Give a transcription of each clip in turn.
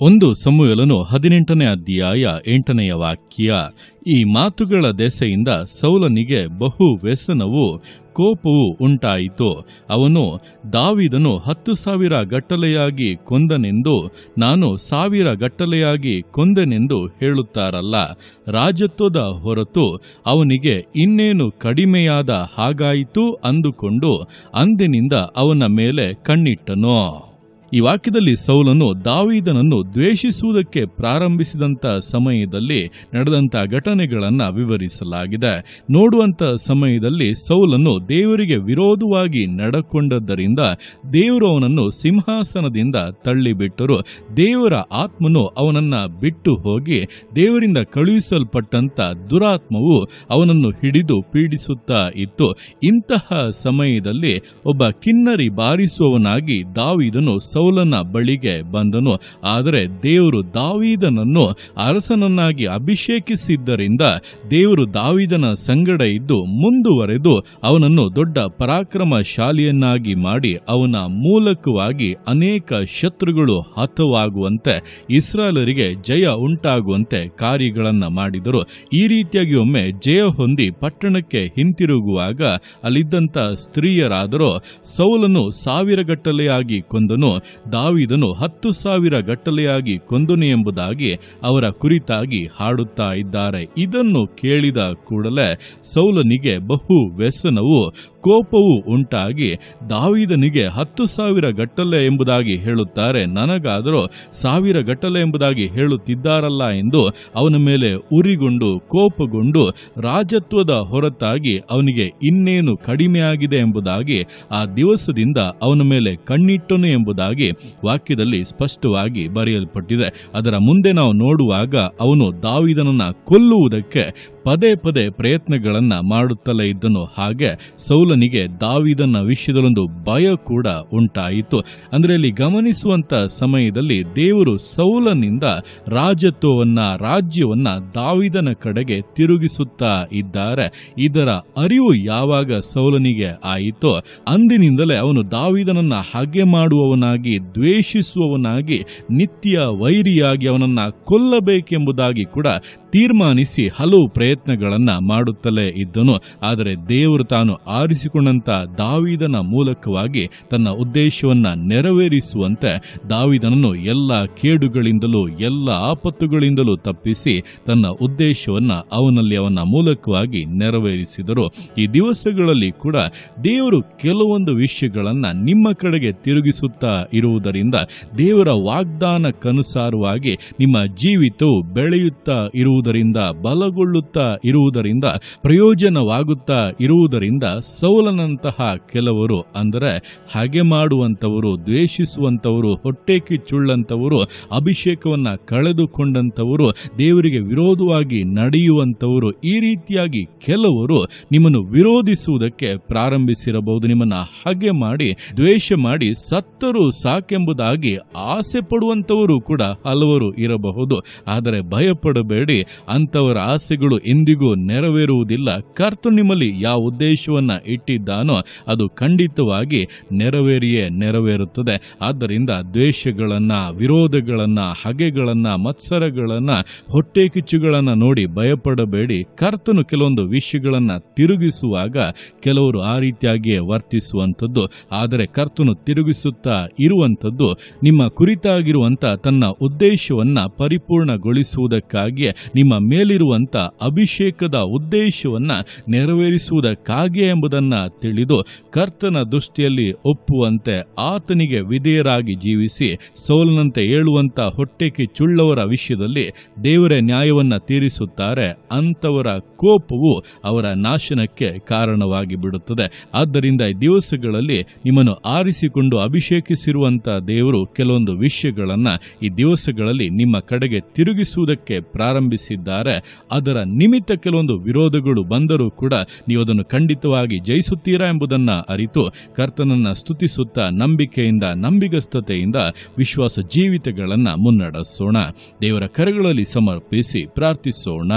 ಒಂದು ಸಮೂಹಲನು ಹದಿನೆಂಟನೇ ಅಧ್ಯಾಯ ಎಂಟನೆಯ ವಾಕ್ಯ, ಈ ಮಾತುಗಳ ದೆಸೆಯಿಂದ ಸೌಲನಿಗೆ ಬಹು ವ್ಯಸನವು ಕೋಪವು ಉಂಟಾಯಿತು. ಅವನು ದಾವಿದನು ಹತ್ತು ಸಾವಿರ ಗಟ್ಟಲೆಯಾಗಿ ಕೊಂದನೆಂದು ನಾನು ಸಾವಿರ ಗಟ್ಟಲೆಯಾಗಿ ಕೊಂದೆನೆಂದು ಹೇಳುತ್ತಾರಲ್ಲ. ರಾಜತ್ವದ ಹೊರತು ಅವನಿಗೆ ಇನ್ನೇನು ಕಡಿಮೆಯಾದ ಹಾಗಾಯಿತು ಅಂದುಕೊಂಡು ಅಂದಿನಿಂದ ಅವನ ಮೇಲೆ ಕಣ್ಣಿಟ್ಟನು. ಈ ವಾಕ್ಯದಲ್ಲಿ ಸೌಲನು ದಾವೀದನನ್ನು ದ್ವೇಷಿಸುವುದಕ್ಕೆ ಪ್ರಾರಂಭಿಸಿದಂಥ ಸಮಯದಲ್ಲಿ ನಡೆದಂಥ ಘಟನೆಗಳನ್ನು ವಿವರಿಸಲಾಗಿದೆ. ನೋಡುವಂಥ ಸಮಯದಲ್ಲಿ ಸೌಲನು ದೇವರಿಗೆ ವಿರೋಧವಾಗಿ ನಡಕೊಂಡದ್ದರಿಂದ ದೇವರು ಅವನನ್ನು ಸಿಂಹಾಸನದಿಂದ ತಳ್ಳಿಬಿಟ್ಟರು. ದೇವರ ಆತ್ಮನು ಅವನನ್ನ ಬಿಟ್ಟು ಹೋಗಿ ದೇವರಿಂದ ಕಳುಹಿಸಲ್ಪಟ್ಟಂತ ದುರಾತ್ಮವು ಅವನನ್ನು ಹಿಡಿದು ಪೀಡಿಸುತ್ತಾ ಇತ್ತು. ಇಂತಹ ಸಮಯದಲ್ಲಿ ಒಬ್ಬ ಕಿನ್ನರಿ ಬಾರಿಸುವವನಾಗಿ ದಾವೀದನು ಸೌಲನ ಬಳಿಗೆ ಬಂದನು. ಆದರೆ ದೇವರು ದಾವಿದನನ್ನು ಅರಸನನ್ನಾಗಿ ಅಭಿಷೇಕಿಸಿದ್ದರಿಂದ ದೇವರು ದಾವಿದನ ಸಂಗಡ ಇದ್ದು ಮುಂದುವರೆದು ಅವನನ್ನು ದೊಡ್ಡ ಪರಾಕ್ರಮಶಾಲಿಯನ್ನಾಗಿ ಮಾಡಿ ಅವನ ಮೂಲಕವಾಗಿ ಅನೇಕ ಶತ್ರುಗಳು ಹತವಾಗುವಂತೆ ಇಸ್ರಾಲರಿಗೆ ಜಯ ಉಂಟಾಗುವಂತೆ ಕಾರ್ಯಗಳನ್ನು ಮಾಡಿದರು. ಈ ರೀತಿಯಾಗಿ ಒಮ್ಮೆ ಜಯ ಹೊಂದಿ ಪಟ್ಟಣಕ್ಕೆ ಹಿಂತಿರುಗುವಾಗ ಅಲ್ಲಿದ್ದಂಥ ಸ್ತ್ರೀಯರಾದರೂ, ಸೌಲನು ಸಾವಿರಗಟ್ಟಲೆಯಾಗಿ ಕೊಂದನು. ದಾವಿದನು ಹತ್ತು ಸಾವಿರ ಗಟ್ಟಲೆಯಾಗಿ ಕೊಂದನು ಎಂಬುದಾಗಿ ಅವರ ಕುರಿತಾಗಿ ಹಾಡುತ್ತಾ ಇದ್ದಾರೆ. ಇದನ್ನು ಕೇಳಿದ ಕೂಡಲೇ ಸೌಲನಿಗೆ ಬಹು ವ್ಯಸನವು ಕೋಪವು ಉಂಟಾಗಿ ದಾವಿದನಿಗೆ ಹತ್ತು ಸಾವಿರ ಗಟ್ಟಲೆ ಎಂಬುದಾಗಿ ಹೇಳುತ್ತಾರೆ. ನನಗಾದರೂ ಸಾವಿರ ಗಟ್ಟಲೆ ಎಂಬುದಾಗಿ ಹೇಳುತ್ತಿದ್ದಾರಲ್ಲ ಎಂದು ಅವನ ಮೇಲೆ ಉರಿಗೊಂಡು ಕೋಪಗೊಂಡು ರಾಜತ್ವದ ಹೊರತಾಗಿ ಅವನಿಗೆ ಇನ್ನೇನು ಕಡಿಮೆಯಾಗಿದೆ ಎಂಬುದಾಗಿ ಆ ದಿವಸದಿಂದ ಅವನ ಮೇಲೆ ಕಣ್ಣಿಟ್ಟನು ಎಂಬುದಾಗಿ ವಾಕ್ಯದಲ್ಲಿ ಸ್ಪಷ್ಟವಾಗಿ ಬರೆಯಲ್ಪಟ್ಟಿದೆ. ಅದರ ಮುಂದೆ ನಾವು ನೋಡುವಾಗ ಅವನು ದಾವಿದನನ್ನ ಕೊಲ್ಲುವುದಕ್ಕೆ ಪದೇ ಪದೇ ಪ್ರಯತ್ನಗಳನ್ನ ಮಾಡುತ್ತಲೇ ಇದ್ದನು. ಹಾಗೆ ಸೌಲನಿಗೆ ದಾವಿದನ ವಿಷಯದಲ್ಲೊಂದು ಭಯ ಕೂಡ ಉಂಟಾಯಿತು. ಅಂದರೆ ಇಲ್ಲಿ ಗಮನಿಸುವಂತ ಸಮಯದಲ್ಲಿ ದೇವರು ಸೌಲನಿಂದ ರಾಜತ್ವವನ್ನ, ರಾಜ್ಯವನ್ನ ದಾವಿದನ ಕಡೆಗೆ ತಿರುಗಿಸುತ್ತಾ ಇದ್ದಾರೆ. ಇದರ ಅರಿವು ಯಾವಾಗ ಸೌಲನಿಗೆ ಆಯಿತೋ, ಅಂದಿನಿಂದಲೇ ಅವನು ದಾವಿದನನ್ನ ಹಾಗೆ ಮಾಡುವವನಾಗಿ, ದ್ವೇಷಿಸುವವನಾಗಿ, ನಿತ್ಯ ವೈರಿಯಾಗಿ ಅವನನ್ನ ಕೊಲ್ಲಬೇಕೆಂಬುದಾಗಿ ಕೂಡ ತೀರ್ಮಾನಿಸಿ ಹಲವು ಪ್ರಯತ್ನಗಳನ್ನು ಮಾಡುತ್ತಲೇ ಇದ್ದನು. ಆದರೆ ದೇವರು ತಾನು ಆರಿಸಿಕೊಂಡಂತ ದಾವಿದನ ಮೂಲಕವಾಗಿ ತನ್ನ ಉದ್ದೇಶವನ್ನ ನೆರವೇರಿಸುವಂತೆ ದಾವಿದನನ್ನು ಎಲ್ಲ ಕೇಡುಗಳಿಂದಲೂ, ಎಲ್ಲ ಆಪತ್ತುಗಳಿಂದಲೂ ತಪ್ಪಿಸಿ ತನ್ನ ಉದ್ದೇಶವನ್ನ ಅವನಲ್ಲಿ ಅವನ ಮೂಲಕವಾಗಿ ನೆರವೇರಿಸಿದರು. ಈ ದಿವಸಗಳಲ್ಲಿ ಕೂಡ ದೇವರು ಕೆಲವೊಂದು ವಿಷಯಗಳನ್ನು ನಿಮ್ಮ ಕಡೆಗೆ ತಿರುಗಿಸುತ್ತಾ ಇರುವುದರಿಂದ ದೇವರ ವಾಗ್ದಾನಕ್ಕನುಸಾರವಾಗಿ ನಿಮ್ಮ ಜೀವಿತವು ಬೆಳೆಯುತ್ತಾ ಇರುವುದರಿಂದ, ಬಲಗೊಳ್ಳುತ್ತಾ ಇರುವುದರಿಂದ, ಪ್ರಯೋಜನವಾಗುತ್ತಾ ಇರುವುದರಿಂದ ಸೌಲನಂತಹ ಕೆಲವರು, ಅಂದರೆ ಹಾಗೆ ಮಾಡುವಂಥವರು, ದ್ವೇಷಿಸುವಂಥವರು, ಹೊಟ್ಟೆ ಕಿಚ್ಚುಳ್ಳಂಥವರು, ಅಭಿಷೇಕವನ್ನು ಕಳೆದುಕೊಂಡಂಥವರು, ದೇವರಿಗೆ ವಿರೋಧವಾಗಿ ನಡೆಯುವಂಥವರು, ಈ ರೀತಿಯಾಗಿ ಕೆಲವರು ನಿಮ್ಮನ್ನು ವಿರೋಧಿಸುವುದಕ್ಕೆ ಪ್ರಾರಂಭಿಸಿರಬಹುದು. ನಿಮ್ಮನ್ನು ಹಾಗೆ ಮಾಡಿ, ದ್ವೇಷ ಮಾಡಿ, ಸತ್ತರು ಸಾಕೆಂಬುದಾಗಿ ಆಸೆ ಪಡುವಂಥವರು ಕೂಡ ಹಲವರು ಇರಬಹುದು. ಆದರೆ ಭಯಪಡಬೇಡಿ. ಅಂಥವರ ಆಸೆಗಳು ಎಂದಿಗೂ ನೆರವೇರುವುದಿಲ್ಲ. ಕರ್ತು ನಿಮ್ಮಲ್ಲಿ ಯಾವ ಉದ್ದೇಶವನ್ನ ಇಟ್ಟಿದ್ದಾನೋ ಅದು ಖಂಡಿತವಾಗಿ ನೆರವೇರಿಯೇ ನೆರವೇರುತ್ತದೆ. ಆದ್ದರಿಂದ ದ್ವೇಷಗಳನ್ನು, ವಿರೋಧಗಳನ್ನು, ಹಗೆಗಳನ್ನು, ಮತ್ಸರಗಳನ್ನು, ಹೊಟ್ಟೆ ಕಿಚ್ಚುಗಳನ್ನು ನೋಡಿ ಭಯಪಡಬೇಡಿ. ಕರ್ತನು ಕೆಲವೊಂದು ವಿಷಯಗಳನ್ನು ತಿರುಗಿಸುವಾಗ ಕೆಲವರು ಆ ರೀತಿಯಾಗಿಯೇ ವರ್ತಿಸುವಂಥದ್ದು. ಆದರೆ ಕರ್ತನು ತಿರುಗಿಸುತ್ತಾ ಇರುವಂಥದ್ದು, ನಿಮ್ಮ ಕುರಿತಾಗಿರುವಂತ ತನ್ನ ಉದ್ದೇಶವನ್ನ ಪರಿಪೂರ್ಣಗೊಳಿಸುವುದಕ್ಕಾಗಿಯೇ ನಿಮ್ಮ ಮೇಲಿರುವಂತ ಅಭಿಷೇಕದ ಉದ್ದೇಶವನ್ನ ನೆರವೇರಿಸುವುದಕ್ಕಾಗಿಯೇ ಎಂಬುದನ್ನ ತಿಳಿದು ಕರ್ತನ ದೃಷ್ಟಿಯಲ್ಲಿ ಒಪ್ಪುವಂತೆ ಆತನಿಗೆ ವಿಧೇಯರಾಗಿ ಜೀವಿಸಿ ಸೋಲನಂತೆ ಏಳುವಂತ ಹೊಟ್ಟೆಕಿ ಚುಳ್ಳವರ ವಿಷಯದಲ್ಲಿ ದೇವರ ನ್ಯಾಯವನ್ನ ತೀರಿಸುತ್ತಾರೆ ಅಂಥವರ ಕೋಪವು ಅವರ ನಾಶನಕ್ಕೆ ಕಾರಣವಾಗಿ ಬಿಡುತ್ತದೆ. ಆದ್ದರಿಂದ ಈ ದಿವಸಗಳಲ್ಲಿ ನಿಮ್ಮನ್ನು ಆರಿಸಿಕೊಂಡು ಅಭಿಷೇಕಿಸಿರುವಂತಹ ದೇವರು ಕೆಲವೊಂದು ವಿಷಯಗಳನ್ನು ಈ ದಿವಸಗಳಲ್ಲಿ ನಿಮ್ಮ ಕಡೆಗೆ ತಿರುಗಿಸುವುದಕ್ಕೆ ಪ್ರಾರಂಭಿಸಿದ್ದಾರೆ. ಅದರ ನಿಮಿತ್ತ ಕೆಲವೊಂದು ವಿರೋಧಗಳು ಬಂದರೂ ಕೂಡ ನೀವು ಅದನ್ನು ಖಂಡಿತವಾಗಿ ಜಯಿಸುತ್ತೀರಾ ಎಂಬುದನ್ನು ಅರಿತು ಕರ್ತನನ್ನು ಸ್ತುತಿಸುತ್ತಾ ನಂಬಿಕೆಯಿಂದ, ನಂಬಿಗಸ್ತತೆಯಿಂದ ವಿಶ್ವಾಸ ಜೀವಿತಗಳನ್ನು ಮುನ್ನಡೆಸೋಣ. ದೇವರ ಕರೆಗಳಲ್ಲಿ ಸಮರ್ಪಿಸಿ ಪ್ರಾರ್ಥಿಸೋಣ.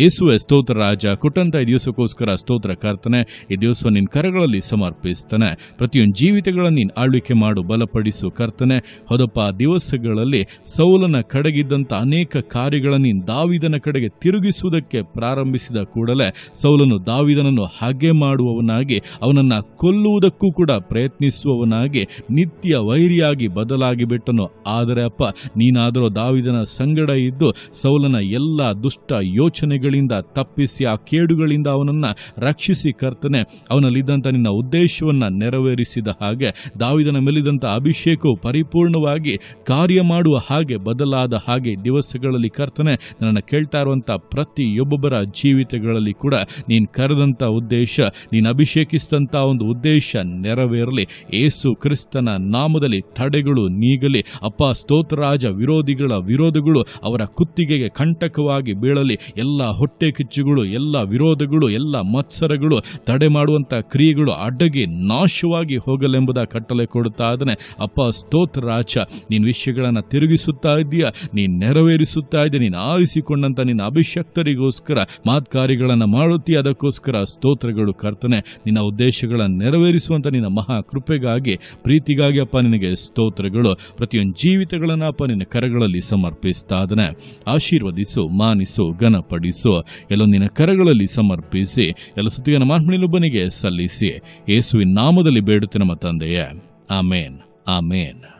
ಯೇಸುವೆ ಸ್ತೋತ್ರ ರಾಜ, ಕೊಟ್ಟಂತ ಈ ದಿವಸಕ್ಕೋಸ್ಕರ ಸ್ತೋತ್ರ ಕರ್ತನೆ, ಈ ದಿವಸ ನಿನ್ನ ಕರಗಳಲ್ಲಿ ಸಮರ್ಪಿಸ್ತಾನೆ. ಪ್ರತಿಯೊಂದು ಜೀವಿತಗಳನ್ನು ನೀನು ಆಳ್ವಿಕೆ ಮಾಡು, ಬಲಪಡಿಸು ಕರ್ತನೆ. ಹೊದಪ್ಪ ದಿವಸಗಳಲ್ಲಿ ಸೌಲನ ಕಡೆಗಿದ್ದಂಥ ಅನೇಕ ಕಾರ್ಯಗಳನ್ನು ನೀನು ದಾವಿದನ ಕಡೆಗೆ ತಿರುಗಿಸುವುದಕ್ಕೆ ಪ್ರಾರಂಭಿಸಿದ ಕೂಡಲೇ ಸೌಲನು ದಾವಿದನನ್ನು ಹಾಗೆ ಮಾಡುವವನಾಗಿ, ಅವನನ್ನು ಕೊಲ್ಲುವುದಕ್ಕೂ ಕೂಡ ಪ್ರಯತ್ನಿಸುವವನಾಗಿ, ನಿತ್ಯ ವೈರಿಯಾಗಿ ಬದಲಾಗಿ ಬಿಟ್ಟನು. ಆದರೆ ಅಪ್ಪ, ನೀನಾದರೂ ದಾವಿದನ ಸಂಗಡ ಇದ್ದು ಸೌಲನ ಎಲ್ಲ ದುಷ್ಟ ಯೋಚನೆಗಳಿಂದ ತಪ್ಪಿಸಿ ಆ ಕೇಡುಗಳಿಂದ ಅವನನ್ನು ರಕ್ಷಿಸಿ ಕರ್ತನೆ ಅವನಲ್ಲಿದ್ದಂಥ ನಿನ್ನ ಉದ್ದೇಶವನ್ನು ನೆರವೇರಿಸಿದ ಹಾಗೆ ದಾವಿದನ ಮೇಲಿದ್ದಂಥ ಅಭಿಷೇಕವು ಪರಿಪೂರ್ಣವಾಗಿ ಕಾರ್ಯ ಮಾಡುವ ಹಾಗೆ ಬದಲಾದ ಹಾಗೆ ದಿವಸಗಳಲ್ಲಿ ಕರ್ತನೆ ನನ್ನನ್ನು ಕೇಳ್ತಾ ಇರುವಂಥ ಪ್ರತಿಯೊಬ್ಬೊಬ್ಬರ ಜೀವಿತಗಳಲ್ಲಿ ಕೂಡ ನೀನು ಕರೆದಂಥ ಉದ್ದೇಶ, ನೀನು ಅಭಿಷೇಕಿಸಿದಂಥ ಒಂದು ಉದ್ದೇಶ ನೆರವೇರಲಿ. ಏಸು ಕ್ರಿಸ್ತನ ನಾಮದಲ್ಲಿ ತಡೆಗಳು ನೀಗಲಿ. ಅಪ್ಪ ಸ್ತೋತ್ರರಾಜ ವಿರೋಧಿಗಳ ವಿರೋಧಗಳು ಅವರ ಕುತ್ತಿಗೆಗೆ ಕಂಟಕವಾಗಿ ಬೀಳಲಿ. ಎಲ್ಲ ಹೊಟ್ಟೆ ಕಿಚ್ಚುಗಳು ಎಲ್ಲ ವಿರೋಧಗಳು, ಎಲ್ಲ ಮತ್ಸರಗಳು, ತಡೆ ಮಾಡುವಂಥ ಕ್ರಿಯೆಗಳು ಅಡ್ಡಗಿ ನಾಶವಾಗಿ ಹೋಗಲೆಂಬುದ ಕಟ್ಟಲೆ ಕೊಡುತ್ತಾ ಇದ್ದಾನೆ. ಅಪ್ಪ, ಸ್ತೋತ್ರ ರಾಜ, ನೀನು ವಿಷಯಗಳನ್ನು ತಿರುಗಿಸುತ್ತಾ ಇದೆಯಾ ನೀನು ನೆರವೇರಿಸುತ್ತಾ ಇದೆಯಾ ನೀನು ಆರಿಸಿಕೊಂಡಂಥ ನಿನ್ನ ಅಭಿಷಕ್ತರಿಗೋಸ್ಕರ ಮಾತ್ಕಾರಿಗಳನ್ನು ಮಾಡುತ್ತೀಯ? ಅದಕ್ಕೋಸ್ಕರ ಸ್ತೋತ್ರಗಳು ಕರ್ತನೆ, ನಿನ್ನ ಉದ್ದೇಶಗಳನ್ನು ನೆರವೇರಿಸುವಂಥ ನಿನ್ನ ಮಹಾ ಕೃಪೆಗಾಗಿ, ಪ್ರೀತಿಗಾಗಿ ಅಪ್ಪ ನಿನಗೆ ಸ್ತೋತ್ರಗಳು. ಪ್ರತಿಯೊಂದು ಜೀವಿತಗಳನ್ನು ಅಪ್ಪ ನಿನ್ನ ಕರಗಳಲ್ಲಿ ಸಮರ್ಪಿಸ್ತಾ ಇದ್ದಾನೆ. ಆಶೀರ್ವದಿಸು, ಮಾನಿಸು, ಘನಪಡಿಸು. ಎಲ್ಲೋ ನಿನ್ನ ಕರಗಳಲ್ಲಿ ಸಮರ್ಪಿಸಿ, ಎಲ್ಲ ಸುತ್ತಿಗೆ ಮಾನ್ಮಣಿಲೊಬ್ಬನಿಗೆ ಸಲ್ಲಿಸಿ. ಯೇಸುವಿನ ನಾಮದಲ್ಲಿ ಬೇಡುತ್ತೆ ನಮ್ಮ ತಂದೆಯೇ. ಆಮೇನ್. ಆಮೇನ್.